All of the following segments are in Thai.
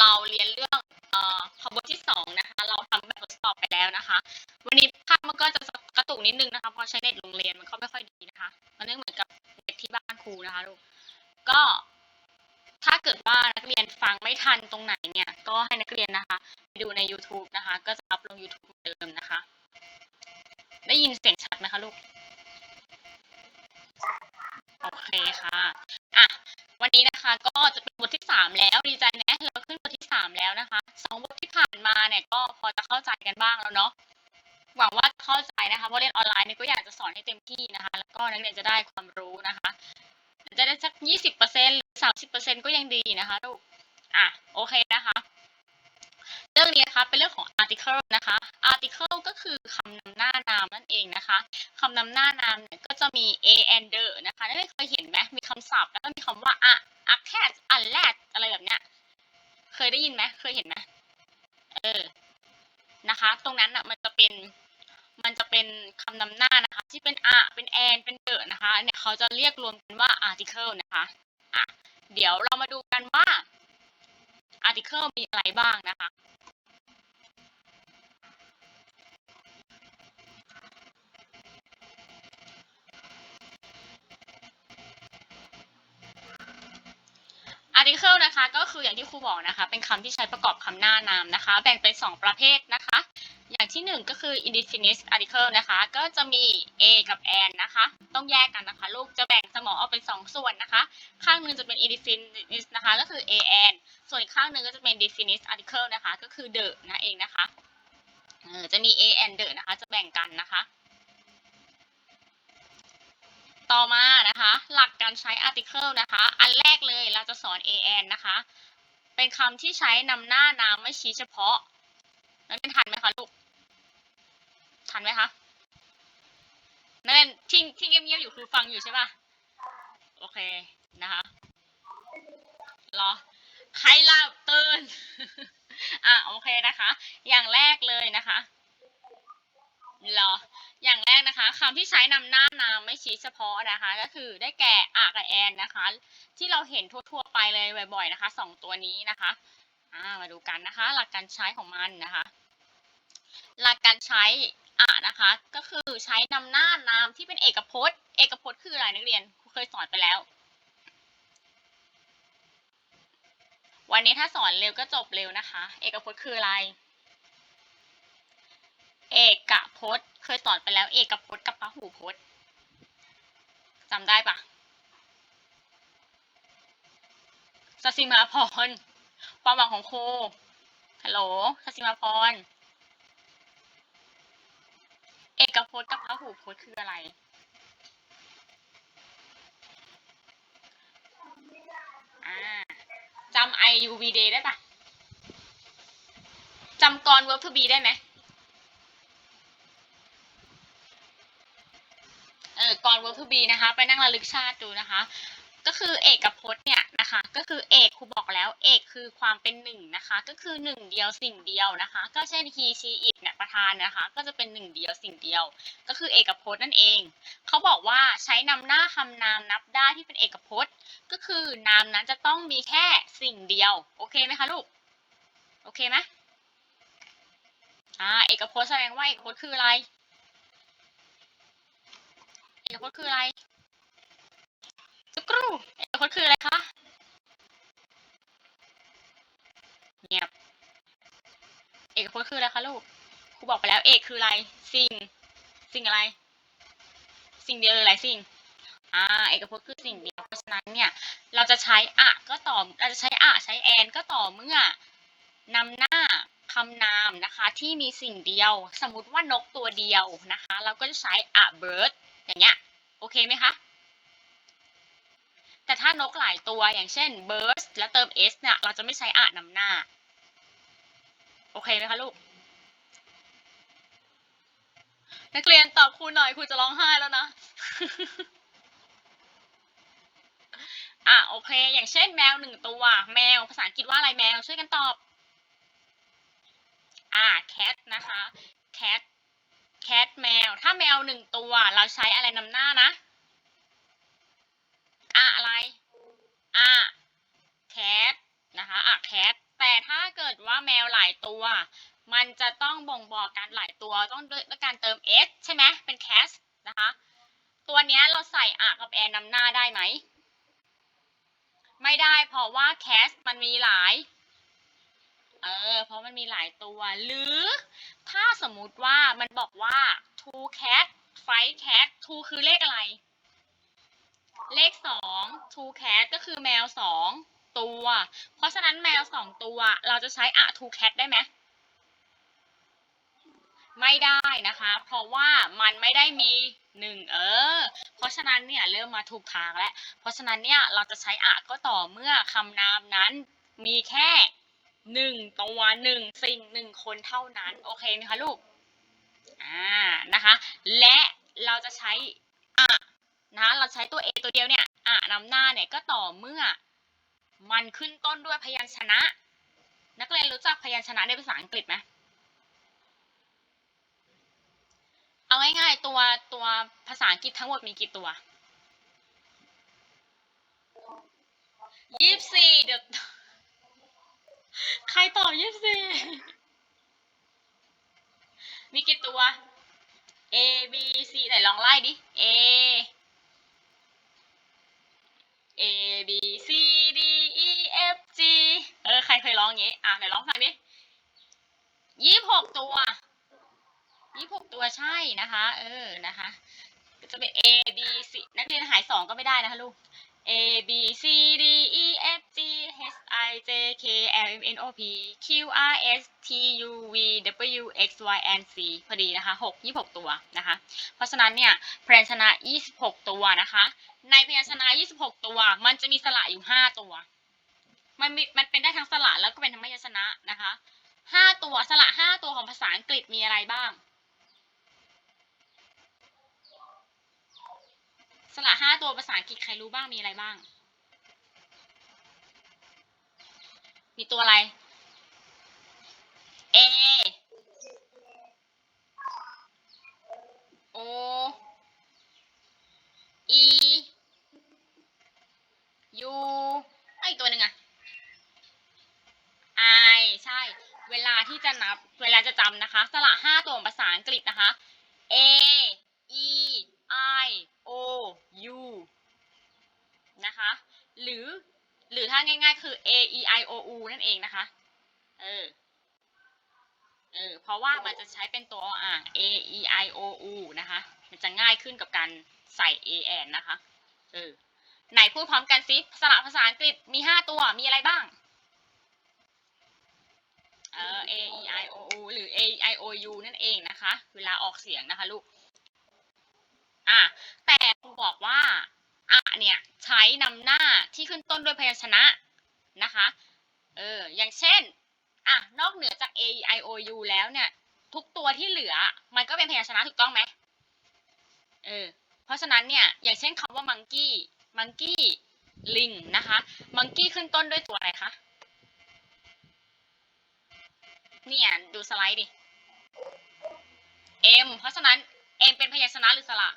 เราเรียนเรื่องเอ่อขบวนที่สองนะคะ เราทำแบบทดสอบไปแล้วนะคะ วันนี้ภาพมันก็จะกระตุกนิดนึงนะคะเพราะใช้เน็ตโรงเรียนมันก็ไม่ค่อยดีนะคะ มันไม่เหมือนกับเน็ตที่บ้านครูนะคะลูกก็ถ้าเกิดว่านักเรียนฟังไม่ทันตรงไหนเนี่ย ก็ให้นักเรียนนะคะไปดูใน YouTube นะคะ ก็จะอัพลง YouTube เหมือนเดิมนะคะ ได้ยินเสียงชัดไหมคะลูก โอเคค่ะ อะวันนี้นะคะก็จะเป็นบทที่สามแล้วดีใจนะเราขึ้นบทที่สามแล้วนะคะสองบทที่ผ่านมาเนี่ยก็พอจะเข้าใจกันบ้างแล้วเนาะหวังว่าเข้าใจนะคะเพราะเรียนออนไลน์เนี่ยก็อยากจะสอนให้เต็มที่นะคะ แล้วก็นักเรียนจะได้ความรู้นะคะ จะได้สักยี่สิบเปอร์เซ็นหรือสามสิบเปอร์เซ็นก็ยังดีนะคะลูกอะโอเคนะคะ เรื่องนี้นะคะเป็นเรื่องของ article นะคะ article ก็คือคำนำหน้านามนั่นเองนะคะคำนำหน้านามเนี่ยก็จะมี a and the นะคะได้เคยเห็นไหมมีคำศัพท์แล้วก็มีคำว่าอะอะแคทอันแรกอะไรแบบเนี้ยเคยได้ยินไหมเคยเห็นไหมเออนะคะ ตรงนั้นอะมันจะเป็นมันจะเป็นคำนำหน้านะคะ ที่เป็นอะเป็นแอนเป็นเดอนะคะเนี่ยเขาจะเรียกรวมกันว่า article นะคะอะเดี๋ยวเรามาดูกันว่า article มีอะไรบ้างนะคะอธิเคิลนะคะก็คืออย่างที่ครูบอกนะคะ เป็นคำที่ใช้ประกอบคำหน้านามนะคะ แบ่งเป็น 2 ประเภทนะคะ ที่ 1 ก็คือ indefinite article นะคะ ก็จะมี a กับ an นะคะ ต้องแยกกันนะคะ ลูกจะแบ่งสมองออกเป็น 2 ส่วนนะคะ ข้างหนึ่งจะเป็น indefinite นะคะ ก็คือ a an ส่วนอีกข้างหนึ่งก็จะเป็น definite article นะคะ ก็คือ the นั่นเองนะคะเออจะมี a and the นะคะ จะแบ่งกันนะคะ ต่อมานะคะ หลักการใช้ article นะคะ อันแรกเลยเราจะสอน an นะคะ เป็นคำที่ใช้นำหน้านามไม่ชี้เฉพาะนักเรียนทันไหมคะลูก ทันไหมคะนักเรียนที่ที่เงียบๆอยู่คือฟังอยู่ใช่ป่ะ โอเคนะคะรอใครหลับตื่นอะโอเคนะคะ อย่างแรกเลยนะคะรออย่างแรกนะคะคำที่ใช้นำหน้านามไม่ชี้เฉพาะนะคะ ก็คือได้แก่อะกับแอนนะคะ ที่เราเห็นทั่วๆไปเลยบ่อยๆนะคะสองตัวนี้นะคะอ่ามาดูกันนะคะ หลักการใช้ของมันนะคะ หลักการใช้อะนะคะ ก็คือใช้นำหน้านามที่เป็นเอกพจน์ เอกพจน์คืออะไรนักเรียนครูเคยสอนไปแล้ว วันนี้ถ้าสอนเร็วก็จบเร็วนะคะ เอกพจน์คืออะไร เอกพจน์ เคยสอนไปแล้ว เอกพจน์กับพหูพจน์จำได้ปะสสิมาพรความหวังของครูฮัลโหลสสิมาพร เอกพจน์กับพหูพจน์คืออะไร อ่าจำ I U V day ได้ปะจำกร verb to be ได้ไหมเออกร verb to be นะคะ ไปนั่งระลึกชาติดูนะคะ ก็คือเอกพจน์เนี่ยนะคะ ก็คือเอกครูบอกแล้วเอกคือความเป็นหนึ่งนะคะ ก็คือหนึ่งเดียวสิ่งเดียวนะคะ ก็เช่น he she it เนี่ยประธานนะคะ ก็จะเป็นหนึ่งเดียวสิ่งเดียว ก็คือเอกพจน์นั่นเอง เขาบอกว่าใช้นำหน้าคำนามนับได้ที่เป็นเอกพจน์ ก็คือนามนั้นจะต้องมีแค่สิ่งเดียว โอเคไหมคะลูก โอเคไหมอ่าเอกพจน์แสดงว่าเอกพจน์คืออะไร เอกพจน์คืออะไร กรูเอกพจน์คืออะไรคะ เงียบ เอกพจน์คืออะไรคะลูก ครูบอกไปแล้วเอกคืออะไร สิ่ง สิ่งอะไร สิ่งเดียวเลยหลายสิ่ง อ่า เอกพจน์คือสิ่งเดียว เพราะฉะนั้นเนี่ย เราจะใช้อะก็ต่อเราจะใช้อะใช้แอนก็ต่อเมื่อนำหน้าคำนามนะคะที่มีสิ่งเดียว สมมติว่านกตัวเดียวนะคะ เราก็จะใช้ a bird อย่างเงี้ย โอเคไหมคะ แต่ถ้านกหลายตัวอย่างเช่น birds แล้วเติม s เนี่ย เราจะไม่ใช้อะนำหน้า โอเคไหมคะลูก นักเรียนตอบครูหน่อยครูจะร้องไห้แล้วนะ อะโอเค อย่างเช่นแมวหนึ่งตัว แมวภาษาอังกฤษว่าอะไรแมว ช่วยกันตอบ อ่า cat นะคะ cat cat แมว ถ้าแมวหนึ่งตัว เราใช้อะไรนำหน้านะ อะอะไรอะ cat นะคะอะแต่แต่ถ้าเกิดว่าแมวหลายตัว มันจะต้องบ่งบอกการหลายตัวต้องด้วยการเติม s ใช่ไหมเป็น cast นะคะ ตัวนี้เราใส่อะกับแอนนำหน้าได้ไหม ไม่ได้เพราะว่า cast มันมีหลายเออเพราะมันมีหลายตัว หรือถ้าสมมุติว่ามันบอกว่า two cat five cat two คือเลขอะไร เลขสอง two cat ก็คือแมวสองตัว เพราะฉะนั้นแมวสองตัว เราจะใช้อะ two cat ได้ไหม ไม่ได้นะคะ เพราะว่ามันไม่ได้มีหนึ่งเออ เพราะฉะนั้นเนี่ยเริ่มมาถูกทางแล้ว เพราะฉะนั้นเนี่ยเราจะใช้อะก็ต่อเมื่อคำนามนั้นมีแค่หนึ่งตัวหนึ่งสิ่งหนึ่งคนเท่านั้น โอเคไหมคะลูก อ่านะคะ และเราจะใช้อะ นะเราใช้ตัว A ตัวเดียวเนี่ยอะนำหน้าเนี่ยก็ต่อเมื่อ มันขึ้นต้นด้วยพยัญชนะ นักเรียนรู้จักพยัญชนะในภาษาอังกฤษไหมเอาง่ายๆตัวตัวภาษาอังกฤษทั้งหมดมีกี่ตัวยี่สิบสี่เดี๋ยวใครตอบยี่สิบสี่มีกี่ตัว A B C ไหนลองไล่ดิ A A B C D E F G เออ ใครเคยร้องอย่างงี้ อะไหนร้องฟังดิยี่สิบหกตัวยี่สิบหกตัวใช่นะคะ เออ นะคะ ก็จะเป็น A B C นักเรียนหายสองก็ไม่ได้นะคะลูก A B C D E F G H I J K L M N O P Q R S T U V W X Y and Z พอดีนะคะหกยี่หกตัวนะคะ เพราะฉะนั้นเนี่ยพยัญชนะยี่สิบหกตัวนะคะ ในพยัญชนะยี่สิบหกตัว มันจะมีสระอยู่ห้าตัว มันมีมันเป็นได้ทั้งสระแล้วก็เป็นทั้งพยัญชนะนะคะห้าตัวสระห้าตัวของภาษาอังกฤษมีอะไรบ้าง สระห้าตัวภาษาอังกฤษใครรู้บ้างมีอะไรบ้าง มีตัวอะไร A O E U ไอะอีกตัวหนึ่งอะ I ใช่ เวลาที่จะนับ เวลาจะจำนะคะ สระห้าตัวของภาษาอังกฤษนะคะ A E I O U นะคะ หรือ หรือถ้าง่ายๆ คือ A E I O U นั่นเองนะคะ เออ เออ เพราะว่ามันจะใช้เป็นตัวอ่าง A E I O U นะคะ มันจะง่ายขึ้นกับการใส่ A N นะคะ เออ ไหนพูดพร้อมกันซิสระภาษาอังกฤษมีห้าตัว มีอะไรบ้าง เอ่อ A E I O U หรือ A I O U นั่นเองนะคะ เวลาออกเสียงนะคะลูกอะแต่ครูบอกว่าอะเนี่ยใช้นำหน้าที่ขึ้นต้นด้วยพยัญชนะนะคะเอออย่างเช่นอะนอกเหนือจาก A I O U แล้วเนี่ย ทุกตัวที่เหลือมันก็เป็นพยัญชนะถูกต้องไหมเออเพราะฉะนั้นเนี่ยอย่างเช่นคำว่า monkey monkey ลิงนะคะ monkey ขึ้นต้นด้วยตัวอะไรคะ เนี่ย ดูสไลด์ดิ M เพราะฉะนั้น M เป็นพยัญชนะหรือสระ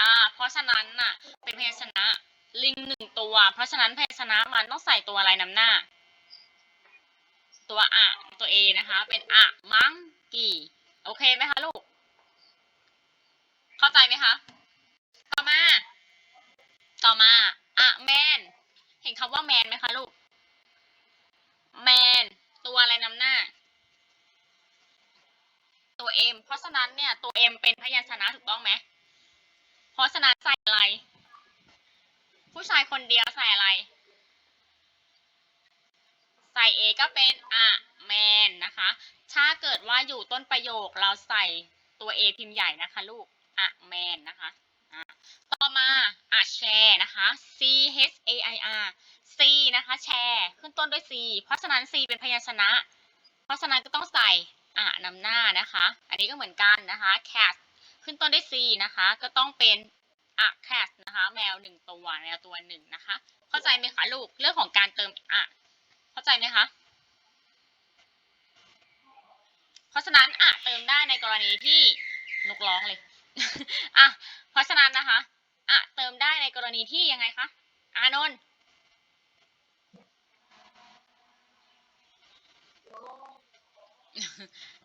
อ่า เพราะฉะนั้นน่ะ เป็นพยัญชนะ ลิงหนึ่งตัว เพราะฉะนั้นพยัญชนะมันต้องใส่ตัวอะไรนำหน้า ตัวอะตัว A นะคะ เป็นอะมังกี่โอเคไหมคะลูก เข้าใจไหมคะ ต่อมา ต่อมาอะแมน เห็นคำว่าแมนไหมคะลูก แมนตัวอะไรนำหน้า ตัว M เพราะฉะนั้นเนี่ย ตัว M เป็นพยัญชนะถูกต้องไหมเพราะฉะนั้นใส่อะไร ผู้ชายคนเดียวใส่อะไร ใส่ A ก็เป็นอะแมนนะคะ ถ้าเกิดว่าอยู่ต้นประโยคเราใส่ตัว A พิมพ์ใหญ่นะคะลูกอะแมนนะคะอะต่อมาอะแชร์นะคะ C H A I R C นะคะแชร์ขึ้นต้นด้วย C เพราะฉะนั้น C เป็นพยัญชนะ เพราะฉะนั้นก็ต้องใส่อะนำหน้านะคะ อันนี้ก็เหมือนกันนะคะ cat ขึ้นต้นด้วย C นะคะ ก็ต้องเป็นอะ cat นะคะ แมวหนึ่งตัวแมวตัวหนึ่งนะคะ เข้าใจไหมคะลูกเรื่องของการเติมอะเข้าใจไหมคะเพราะฉะนั้นอะเติมได้ในกรณีที่นกร้องเลยอะเพราะฉะนั้นนะคะอะเติมได้ในกรณีที่ยังไงคะอานนท์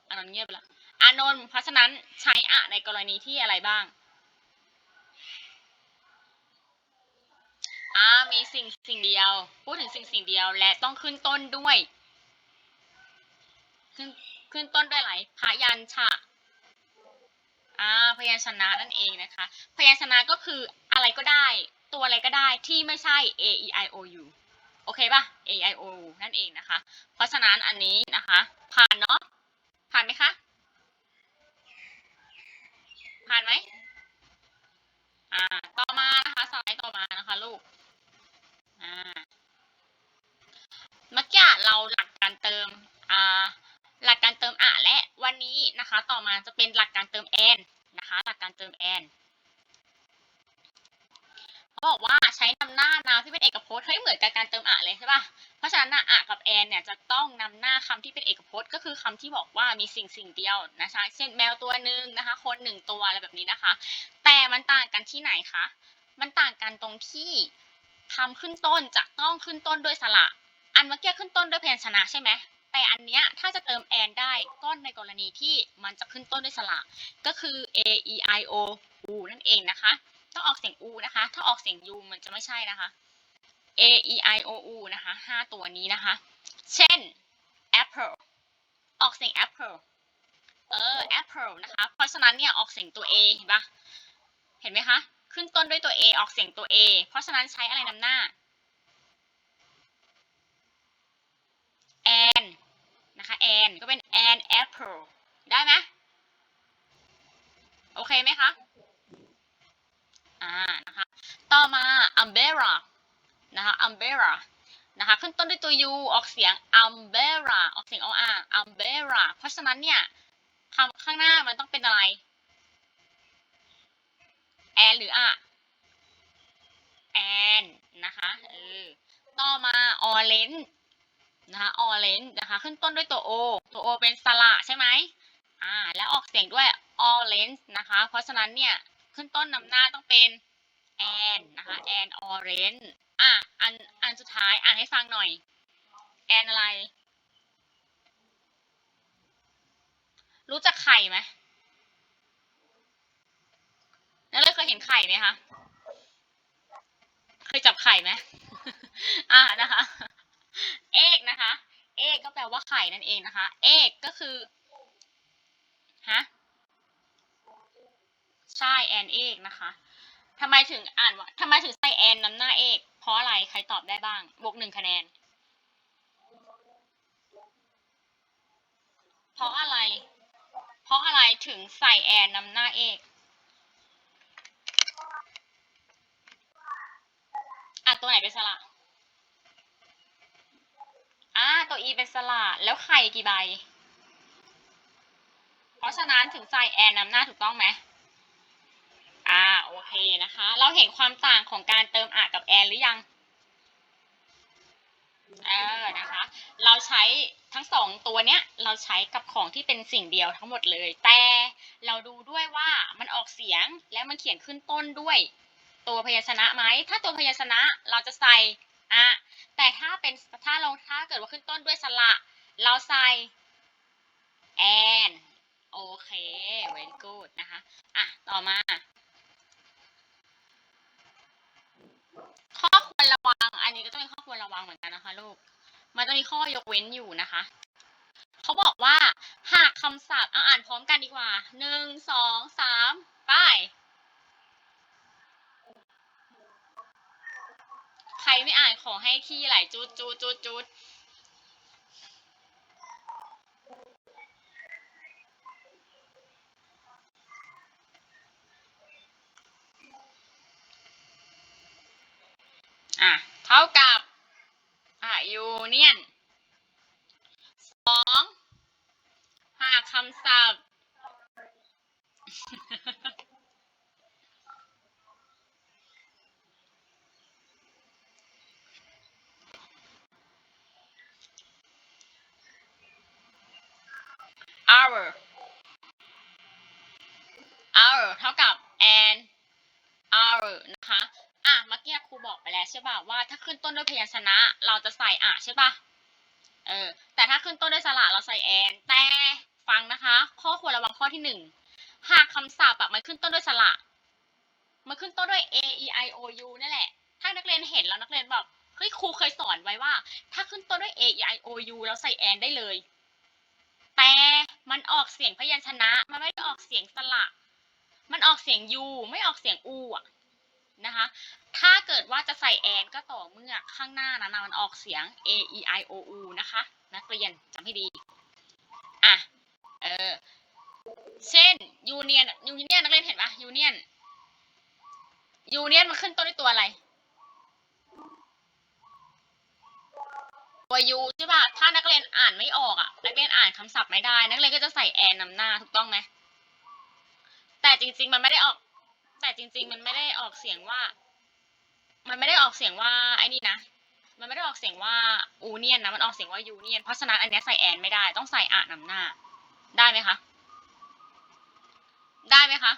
อานนท์เงียบไปละอานนท์เพราะฉะนั้นใช้อะในกรณีที่อะไรบ้างอ่ามีสิ่งสิ่งเดียว พูดถึงสิ่งสิ่งเดียวและต้องขึ้นต้นด้วย ขึ้นขึ้นต้นด้วยอะไรพยัญชนะอ่าพยัญชนะนั่นเองนะคะ พยัญชนะก็คืออะไรก็ได้ ตัวอะไรก็ได้ที่ไม่ใช่ a e i o u โอเคป่ะ a e i o u นั่นเองนะคะ เพราะฉะนั้นอันนี้นะคะ ผ่านเนาะ ผ่านไหมคะ ผ่านไหมอ่า ต่อมานะคะสไลด์ต่อมานะคะลูก อ่า เมื่อกี้เราหลักการเติม อ่า หลักการเติมอะและวันนี้นะคะ ต่อมาจะเป็นหลักการเติมแอนนะคะ หลักการเติมแอน บอกว่าใช้นำหน้านามที่เป็นเอกพจน์เฮ้ยเหมือนกับการเติมอะเลยใช่ปะเพราะฉะนั้นอะกับแอนเนี่ยจะต้องนำหน้าคำที่เป็นเอกพจน์ ก็คือคำที่บอกว่ามีสิ่งสิ่งเดียวนะคะ เช่นแมวตัวหนึ่งนะคะ คนหนึ่งตัวอะไรแบบนี้นะคะ แต่มันต่างกันที่ไหนคะ มันต่างกันตรงที่คำขึ้นต้นจะต้องขึ้นต้นด้วยสระ อันเมื่อกี้ขึ้นต้นด้วยพยัญชนะใช่ไหมแต่อันเนี้ยถ้าจะเติมแอนได้ก็ในกรณีที่มันจะขึ้นต้นด้วยสระก็คือ a e i o u นั่นเองนะคะ ต้องออกเสียง u นะคะ ถ้าออกเสียง u มันจะไม่ใช่นะคะ a e i o u นะคะห้าตัวนี้นะคะ เช่น apple ออกเสียง apple เออ apple นะคะ เพราะฉะนั้นเนี่ยออกเสียงตัว a เห็นปะเห็นไหมคะ ขึ้นต้นด้วยตัว a ออกเสียงตัว a เพราะฉะนั้นใช้อะไรนำหน้า an นะคะ an ก็เป็น an apple ได้ไหมโอเคไหมคะ อ่านะคะต่อมา umbrella นะคะ umbrella นะคะขึ้นต้นด้วยตัว u ออกเสียง umbrella ออกเสียงออ่าง umbrella เพราะฉะนั้นเนี่ยคำข้างหน้ามันต้องเป็นอะไร an หรืออะ an นะคะเออต่อมา orange นะคะ orange นะคะขึ้นต้นด้วยตัว o ตัว o เป็นสระใช่ไหมอ่าแล้วออกเสียงด้วย orange นะคะ เพราะฉะนั้นเนี่ย ขึ้นต้นนำหน้าต้องเป็น an นนะคะ an orange อะอันอันสุดท้ายอ่านให้ฟังหน่อย an อะไร รู้จักไข่ไหมนักเรียนเคยเห็นไข่ไหมคะ เคยจับไข่ไหมอ่านะคะ เอกนะคะ เอกก็แปลว่าไข่นั่นเองนะคะ เอกก็คือ ฮะ ใช่แอนเอกนะคะทำไมถึงอ่านว่าทำไมถึงใส่แอนนำหน้าเอก เพราะอะไรใครตอบได้บ้าง บวกหนึ่งคะแนน เพราะอะไร เพราะอะไรถึงใส่แอนนำหน้าเอกอะตัวไหนเป็นสระอ่าตัว e เป็นสระแล้วไข่กี่ใบ เพราะฉะนั้นถึงใส่แอนนำหน้าถูกต้องไหม โอเคนะคะ เราเห็นความต่างของการเติมอะกับแอนหรือยังเออนะคะ เราใช้ทั้งสองตัวเนี้ยเราใช้กับของที่เป็นสิ่งเดียวทั้งหมดเลย แต่เราดูด้วยว่ามันออกเสียงและมันเขียนขึ้นต้นด้วย ตัวพยัญชนะไหมถ้าตัวพยัญชนะเราจะใส่อะแต่ถ้าเป็นถ้าเราถ้าเกิดว่าขึ้นต้นด้วยสระเราใส่แอนโอเค very good นะคะ อะ ต่อมา ข้อควรระวัง อันนี้ก็ต้องเป็นข้อควรระวังเหมือนกันนะคะลูก มันจะมีข้อยกเว้นอยู่นะคะ เขาบอกว่า หากคำศัพท์เอาอ่านพร้อมกันดีกว่า หนึ่ง สอง สามไป ใครไม่อ่านขอให้ขี้ไหลจุดจุดจุดจุด อะ เท่ากับอะยูเนียนสองหากคำศัพท์ hour hour เท่ากับ an hour นะคะ อะเมื่อกี้ครูบอกไปแล้วใช่ป่ะว่าถ้าขึ้นต้นด้วยพยัญชนะ เราจะใส่อะใช่ป่ะเออแต่ถ้าขึ้นต้นด้วยสระเราใส่แอนแต่ฟังนะคะ ข้อควรระวังข้อที่หนึ่งหากคำศัพท์อะมันขึ้นต้นด้วยสระมันขึ้นต้นด้วย a e i o u นี่แหละ ถ้านักเรียนเห็นแล้วนักเรียนแบบเฮ้ยครูเคยสอนไว้ว่า ถ้าขึ้นต้นด้วย a e i o u แล้วใส่แอนได้เลย แต่มันออกเสียงพยัญชนะ มันไม่ได้ออกเสียงสระมันออกเสียง u ไม่ออกเสียง u อะ นะคะ ถ้าเกิดว่าจะใส่แอนก็ต่อเมื่อข้างหน้านั้นะมันออกเสียง a e i o u นะคะ นักเรียนจำให้ดี อะ เออ เช่น union union นักเรียนเห็นปะ union union มันขึ้นต้นด้วยตัวอะไร ตัว u ใช่ปะถ้านักเรียนอ่านไม่ออกอะ นักเรียนอ่านคำศัพท์ไม่ได้ นักเรียนก็จะใส่แอนนำหน้าถูกต้องไหมแต่จริงๆมันไม่ได้ออก แต่จริง ๆ มันไม่ได้ออกเสียงว่า มันไม่ได้ออกเสียงว่าไอ้นี่นะ มันไม่ได้ออกเสียงว่าอูเนียนนะ มันออกเสียงว่ายูเนียน เพราะฉะนั้นอันเนี้ยใส่แอนไม่ได้ ต้องใส่อะนำหน้า ได้ไหมคะ ได้ไหมคะ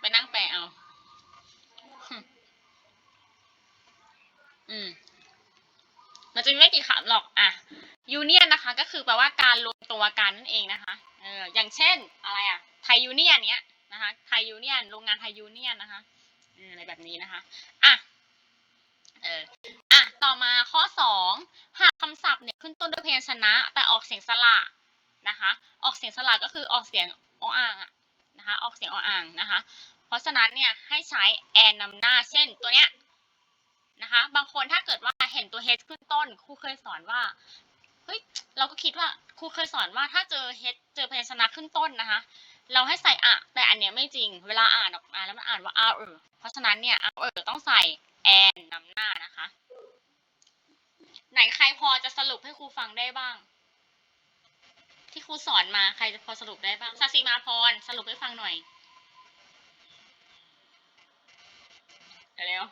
ไปนั่งแปลเอา อืมมันจะไม่กี่คำหรอก อะยูเนียนนะคะ ก็คือแปลว่าการรวม ตัวกันนั่นเองนะคะเอออย่างเช่นอะไรอะไทยยูเนียนเนี้ยนะคะไทยยูเนียนโรงงานไทยยูเนียนนะคะเอออะไรแบบนี้นะคะอะเอออะต่อมาข้อสองหากคำศัพท์เนี่ยขึ้นต้นด้วยพยัญชนะ แต่ออกเสียงสระนะคะ ออกเสียงสระก็คือออกเสียงออ่างอะนะคะออกเสียงออ่างนะคะ เพราะฉะนั้นเนี่ยให้ใช้แอนนำหน้าเช่นตัวเนี้ยนะคะบางคนถ้าเกิดว่าเห็นตัว h ขึ้นต้นครูเคยสอนว่า ฮ้ยเราก็คิดว่าครูเคยสอนว่าถ้าเจอ h เจอพยัญชนะขึ้นต้นนะคะ เราให้ใส่อะ แต่อันเนี้ยไม่จริง เวลาอ่านออกมาแล้วมันอ่านว่า r เออเพราะฉะนั้นเนี่ย r เออต้องใส่แอนนำหน้านะคะ ไหนใครพอจะสรุปให้ครูฟังได้บ้าง ที่ครูสอนมาใครจะพอสรุปได้บ้างสศิมาพรสรุปให้ฟังหน่อยเร็ว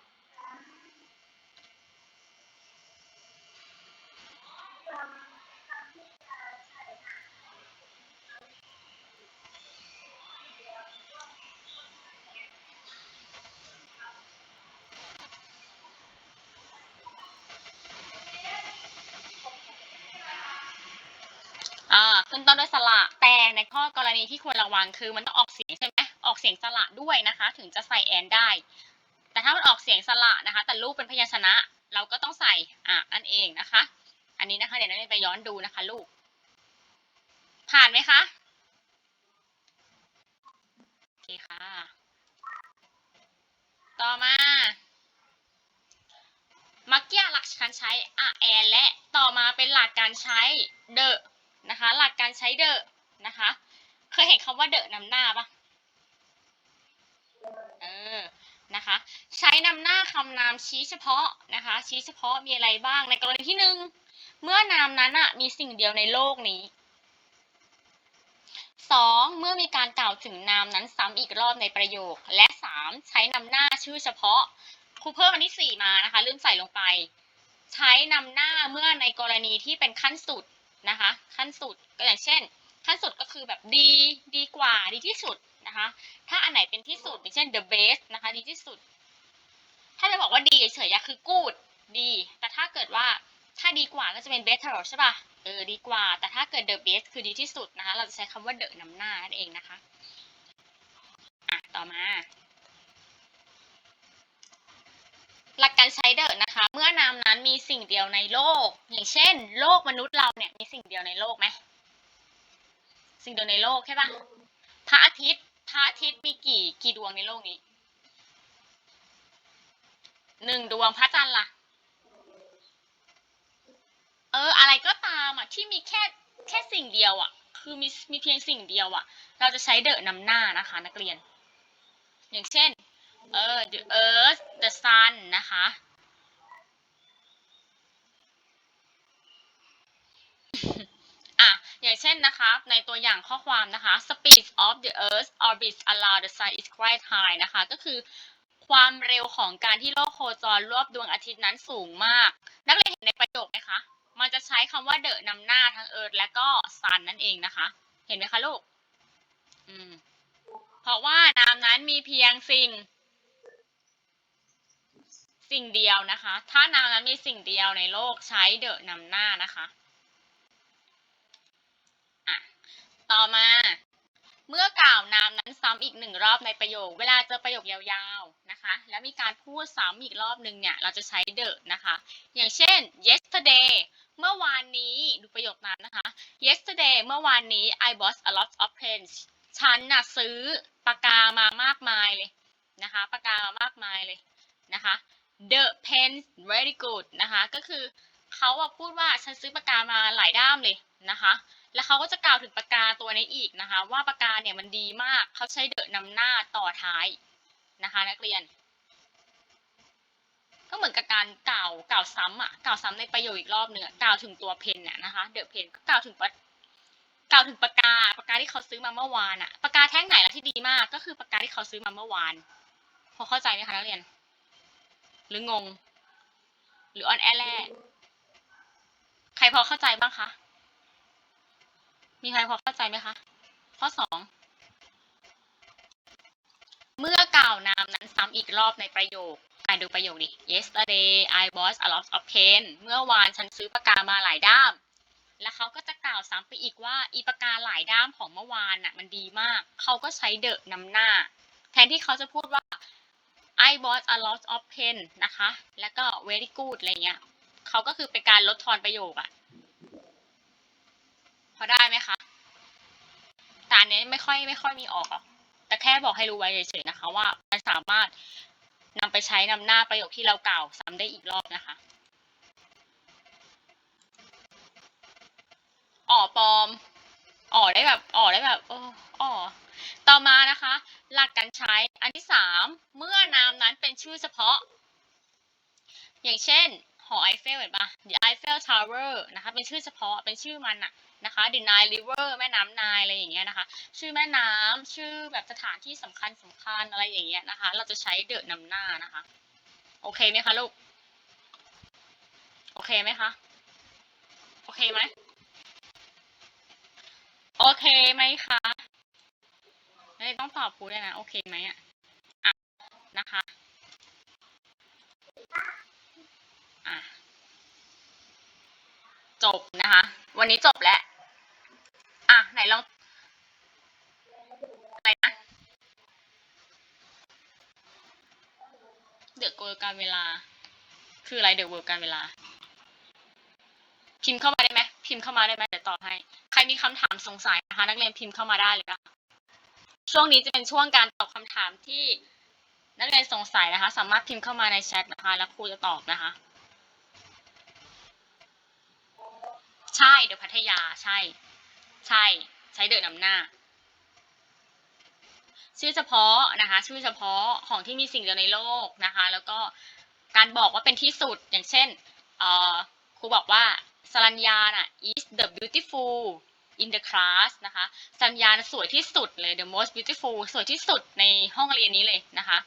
อาขึ้ นต้นด้วยสระแต่ในข้อกรณีที่ควรระวังคือมันต้องออกเสียงใช่ไหมออกเสียงสระด้วยนะคะ ถึงจะใส่แอนได้ แต่ถ้ามันออกเสียงสระนะคะ แต่รูปเป็นพยัญชนะ เราก็ต้องใส่อะนั่นเองนะคะ อันนี้นะคะเดี๋ยวนักเรียนไปย้อนดูนะคะ ลูก ผ่านไหมคะโอเคค่ะ ต่อมามื่อกี้หลักการใช้อะแอนและต่อมาเป็นหลักการใช้เดอะ นะคะ หลักการใช้เดอะนะคะ เคยเห็นคำว่าเดอะนำหน้าปะเออนะคะ ใช้นำหน้าคำนามชี้เฉพาะนะคะ ชี้เฉพาะมีอะไรบ้างในกรณีที่หนึ่งเมื่อนามนั้นอะมีสิ่งเดียวในโลกนี้สองเมื่อมีการกล่าวถึงนามนั้นซ้ำอีกรอบในประโยค และสามใช้นำหน้าชื่อเฉพาะครูเพิ่มอันที่สี่มานะคะลืมใส่ลงไป ใช้นำหน้าเมื่อในกรณีที่เป็นขั้นสุด นะคะ ขั้นสุดก็อย่างเช่น ขั้นสุดก็คือแบบดีดีกว่าดีที่สุดนะคะ ถ้าอันไหนเป็นที่สุดอย่างเช่น the best นะคะ ดีที่สุด ถ้าจะบอกว่าดีเฉยๆคือ good ดี แต่ถ้าเกิดว่าถ้าดีกว่าก็จะเป็น better ใช่ป่ะเออดีกว่า แต่ถ้าเกิด the best คือดีที่สุดนะคะ เราจะใช้คำว่า the นำหน้านั่นเองนะคะ อะ ต่อมา หลักการใช้เดอะนะคะ เมื่อนามนั้นมีสิ่งเดียวในโลก อย่างเช่น โลกมนุษย์เราเนี่ยมีสิ่งเดียวในโลกไหมสิ่งเดียวในโลกใช่ปะพระอาทิตย์พระอาทิตย์มีกี่กี่ดวงในโลกนี้หนึ่งดวงพระจันทร์ล่ะ เออ อะไรก็ตามอะที่มีแค่แค่สิ่งเดียวอะ คือมีมีเพียงสิ่งเดียวอะ เราจะใช้เดอะนำหน้านะคะ นักเรียน อย่างเช่น เออ the earth the sun นะคะ อะ อย่างเช่นนะคะ ในตัวอย่างข้อความนะคะ speed of the earth orbits around the sun is quite high นะคะ ก็คือความเร็วของการที่โลกโคจรรอบดวงอาทิตย์นั้นสูงมาก นักเรียนเห็นในประโยคไหมคะ มันจะใช้คำว่า the นำหน้าทั้ง earth และก็ sun นั่นเองนะคะ เห็นไหมคะลูก อืม เพราะว่านามนั้นมีเพียงสิ่ง สิ่งเดียวนะคะ ถ้านามนั้นมีสิ่งเดียวในโลกใช้เดอะนำหน้านะคะอะต่อมา เมื่อกล่าวนามนั้นซ้ำอีกหนึ่งรอบในประโยค เวลาเจอประโยคยาวๆนะคะ แล้วมีการพูดซ้ำอีกรอบหนึ่งเนี่ย เราจะใช้เดอะนะคะ อย่างเช่น yesterday เมื่อวานนี้ดูประโยคนั้นนะคะ yesterday เมื่อวานนี้ I bought a lot of pens ฉันน่ะซื้อปากกามามากมายเลยนะคะ ปากกามามากมายเลยนะคะ the pen very good นะคะ ก็คือเขาอะพูดว่าฉันซื้อปากกามาหลายด้ามเลยนะคะ แล้วเขาก็จะกล่าวถึงปากกาตัวนี้อีกนะคะ ว่าปากกาเนี่ยมันดีมาก เขาใช้เดอะนำหน้าต่อท้ายนะคะ นักเรียน ก็เหมือนกับการกล่าวกล่าวซ้ำอะกล่าวซ้ำในประโยคอีกรอบหนึ่งอกล่าวถึงตัวเพนเนี่ยนะคะเดอะเพนก็กล่าวถึงปากกล่าวถึงปากกาปากกาที่เขาซื้อมาเมื่อวานอะปากกาแท่งไหนล่ะที่ดีมาก ก็คือปากกาที่เขาซื้อมาเมื่อวาน พอเข้าใจไหมคะนักเรียน หรืองง หรือออนแอแรกใครพอเข้าใจบ้างคะ มีใครพอเข้าใจไหมคะ ข้อสอง เมื่อกล่าวนามนั้นซ้ำอีกรอบในประโยคการดูประโยคดิ yesterday I bought a lot of pen เมื่อวานฉันซื้อปากกามาหลายด้าม แล้วเขาก็จะกล่าวซ้ำไปอีกว่า อีปากกาหลายด้ามของเมื่อวานน่ะมันดีมาก เขาก็ใช้เดอะนำหน้า แทนที่เขาจะพูดว่า I bought a lot of pen นะคะ แล้วก็ very good อะไรเงี้ยเขาก็คือเป็นการลดทอนประโยคอะพอได้ไหมคะต่อันนี้ไม่ค่อยไม่ค่อยมีออกอกแต่แค่บอกให้รู้ไว้เฉยๆนะคะ ว่ามันสามารถนำไปใช้นำหน้าประโยคที่เรากล่าวซ้ำได้อีกรอบนะคะอ่อปลอมอ่อได้แบบอ่อได้แบบเอออ่อ ต่อมานะคะ หลักการใช้อันที่สามเมื่อนามนั้นเป็นชื่อเฉพาะ อย่างเช่น หอไอเฟลเห็นปะ The Eiffel Tower นะคะเป็นชื่อเฉพาะเป็นชื่อมันอะนะคะ The Nile River แม่น้ำไนายอะไรอย่างเงี้ยนะคะ ชื่อแม่น้ำชื่อแบบสถานที่สำคัญสำคัญอะไรอย่างเงี้ยนะคะ เราจะใช้เดอะนำหน้านะคะ โอเคไหมคะลูก โอเคไหมคะ โอเคไหมโอเคไหมคะ ไม่ต้องตอบครูด้วยนะ โอเคไหมอะอะนะคะอะจบนะคะ วันนี้จบแล้ว อะ ไหนลองอะไรนะเดือะโกลการเวลา คืออะไรเดือะเวิร์การเวลา พิมพ์เข้ามาได้ไหมพิมพ์เข้ามาได้ไหมเดี๋ยวตอบให้ ใครมีคำถามสงสัยนะคะ นักเรียนพิมพ์เข้ามาได้เลยค่ะ ช่วงนี้จะเป็นช่วงการตอบคำถามที่นักเรียนสงสัยนะคะ สามารถพิมพ์เข้ามาในแชทนะคะ แล้วครูจะตอบนะคะ ใช่เดี๋ยวพัทยาใช่ ใช่ ใช้เดอะนำหน้า ชื่อเฉพาะนะคะ ชื่อเฉพาะของที่มีสิ่งเดียวในโลกนะคะ แล้วก็การบอกว่าเป็นที่สุดอย่างเช่นครูบอกว่าสรัญญาน่ะ is the beautiful in the class นะคะสัญญาน่ะสวยที่สุดเลย the most beautiful สวยที่สุดในห้องเรียนนี้เลยนะคะ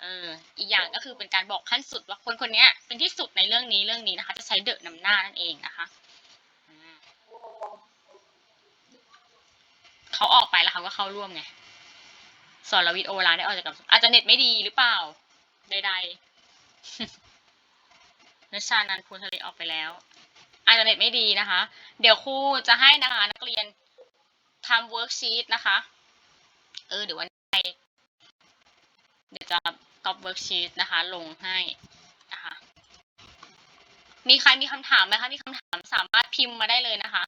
เอออีกอย่างก็คือเป็นการบอกขั้นสุดว่าคนคนนี้เป็นที่สุดในเรื่องนี้เรื่องนี้นะคะ จะใช้เดอะนำหน้านั่นเองนะคะเขาออกไปแล้วเขาก็เข้าร่วมไงสอนรวิทโอลาได้ออกจากกับอาจจะเน็ตไม่ดีหรือเปล่าใดๆนัชานันพูนทะเลออกไปแล้ว อาจจะเน็ตไม่ดีนะคะ เดี๋ยวครูจะให้นะคะนักเรียนทำเวิร์กชีตนะคะ เออเดี๋ยววันนี้เดี๋ยวจะก๊อบเวิร์กชีตนะคะ ลงให้นะคะ มีใครมีคำถามไหมคะ มีคำถามสามารถพิมพ์มาได้เลยนะคะ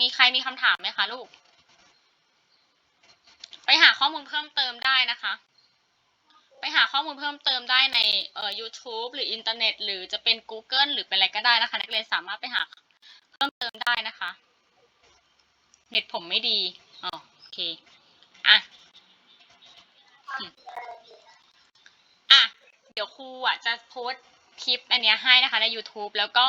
มีใครมีคำถามไหมคะลูก ไปหาข้อมูลเพิ่มเติมได้นะคะ ไปหาข้อมูลเพิ่มเติมได้ในเอ่อ YouTube หรืออินเทอร์เน็ต หรือจะเป็น Google หรือเป็นอะไรก็ได้นะคะ นักเรียนสามารถไปหาเพิ่มเติมได้นะคะ เน็ตผมไม่ดีอ๋อโอเค อะอะ เดี๋ยวครูอะจะโพสต์คลิปอันนี้ให้นะคะใน YouTube แล้วก็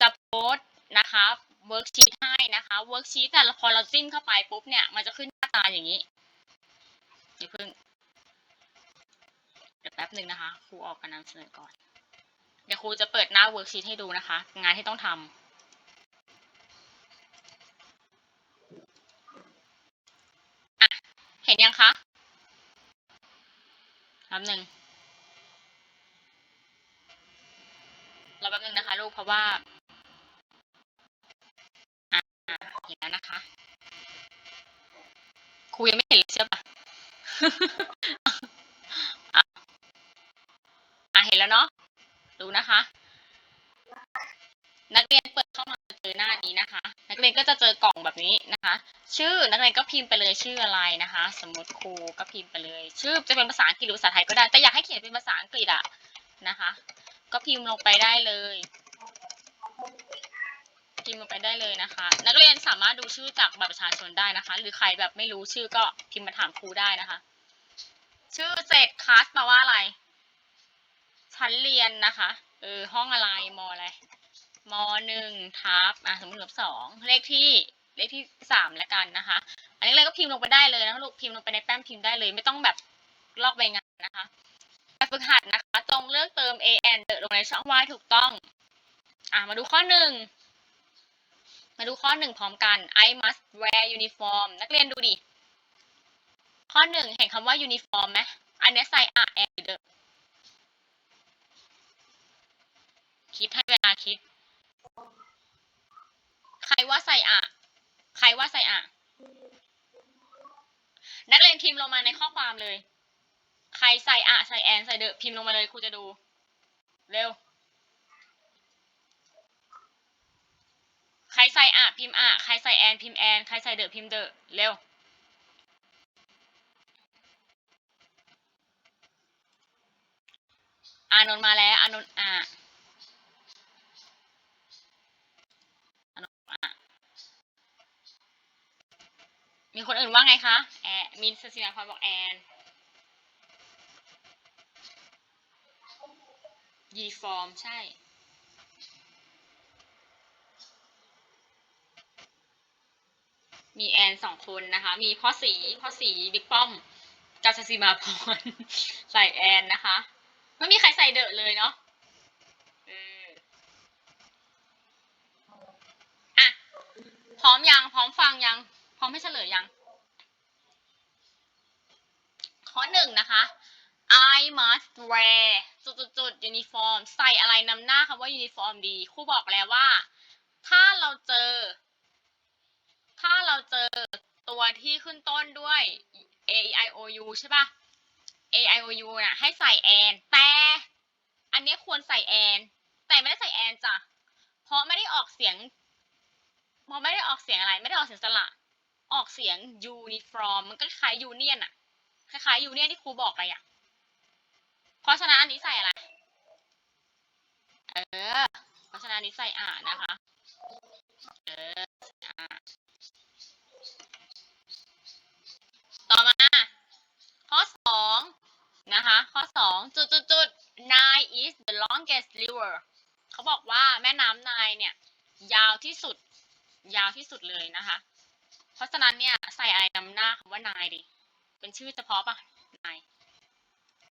จะโพสต์นะคะเวิร์กชีตให้นะคะเวิร์กชีตแต่พอเราจิ้มเข้าไปปุ๊บเนี่ย มันจะขึ้นหน้าตาอย่างนี้อย่าเพิ่ง เดี๋ยวแป๊บหนึ่งนะคะ ครูออกกันนำเสนอก่อน เดี๋ยวครูจะเปิดหน้าเวิร์กชีตให้ดูนะคะ งานที่ต้องทำอะเห็นยังคะแป๊บหนึ่งรอแป๊บหนึ่งนะคะลูกเพราะว่าอะเห็นแล้วนะคะ ครูยังไม่เห็นเลยใช่ปะ แล้วเนาะดูนะคะ นักเรียนเปิดเข้ามาเจอหน้านี้นะคะ นักเรียนก็จะเจอกล่องแบบนี้นะคะ ชื่อนักเรียนก็พิมพ์ไปเลยชื่ออะไรนะคะ สมมติครูก็พิมพ์ไปเลย ชื่อจะเป็นภาษาอังกฤษหรือภาษาไทยก็ได้ แต่อยากให้เขียนเป็นภาษาอังกฤษอะนะคะ ก็พิมพ์ลงไปได้เลยพิมพ์ลงไปได้เลยนะคะ นักเรียนสามารถดูชื่อจากบัตรประชาชนได้นะคะ หรือใครแบบไม่รู้ชื่อก็พิมพ์มาถามครูได้นะคะ ชื่อเจ็ดคลาสแปลว่าอะไร ชั้นเรียนนะคะ เออ ห้องอะไร มอะไร มหนึ่งทับ อะ สมมติลบสอง เลขที่ เลขที่สามแล้วกันนะคะ อันนี้เลยก็พิมพ์ลงไปได้เลยนะลูก พิมพ์ลงไปในแป้นพิมพ์ได้เลย ไม่ต้องแบบลอกใบงานนะคะแบบฝึกหัดนะคะจงเลือกเติม a and ลงในช่องว่างถูกต้อง อะ มาดูข้อหนึ่ง มาดูข้อหนึ่งพร้อมกัน I must wear uniform นักเรียนดูดิ ข้อหนึ่งเห็นคำว่า uniform ไหมอันนี้ใส่ a and the คิดให้เวลาคิด ใครว่าใส่อะ ใครว่าใส่อะ นักเรียนพิมพ์ลงมาในข้อความเลย ใครใส่อะใส่แอนใส่เดอะพิมพ์ลงมาเลยครูจะดู เร็ว ใครใส่อะพิมพ์อะใครใส่แอนพิมพ์แอนใครใส่เดอะพิมพ์เดอะเร็วอานนท์มาแล้วอานนท์อะ อานนท์อะ มี คนอื่นว่าไงคะ แอนมีสศินาพรบอกแอนยีฟอร์มใช่ มีแอนสองคนนะคะ มีพ่อสีพ่อสีบิ๊กป้อมกับสศิมาพรใส่แอนนะคะ ไม่มีใครใส่เดอะเลยเนาะเอออะ พร้อมยัง พร้อมฟังยัง พร้อมให้เฉลยยัง ข้อหนึ่งนะคะ I must wear จุดจุดจุด uniform ใส่อะไรนำหน้าคำว่า uniform ดีครูบอกแล้วว่า ถ้าเราเจอ ถ้าเราเจอตัวที่ขึ้นต้นด้วย a i o u ใช่ปะ a i o u น่ะ ให้ใส่แอนแต่อันนี้ควรใส่แอน แต่ไม่ได้ใส่แอนจ้ะ เพราะไม่ได้ออกเสียง เพราะไม่ได้ออกเสียงอะไร ไม่ได้ออกเสียงสระ ออกเสียง uniform มันก็คล้าย union อะ คล้ายๆ union ที่ครูบอกไปอะเพราะฉะนั้นอันนี้ใส่อะไร เออ เพราะฉะนั้นอันนี้ใส่อ่านะคะ เอออ่าต่อมา ข้อสองนะคะ ข้อสองจุดจุดจุด Nile is the longest river เขาบอกว่าแม่น้ำนายเนี่ย ยาวที่สุด ยาวที่สุดเลยนะคะ เพราะฉะนั้นเนี่ย ใส่อะไรนำหน้าคำว่านายดิ เป็นชื่อเฉพาะปะนาย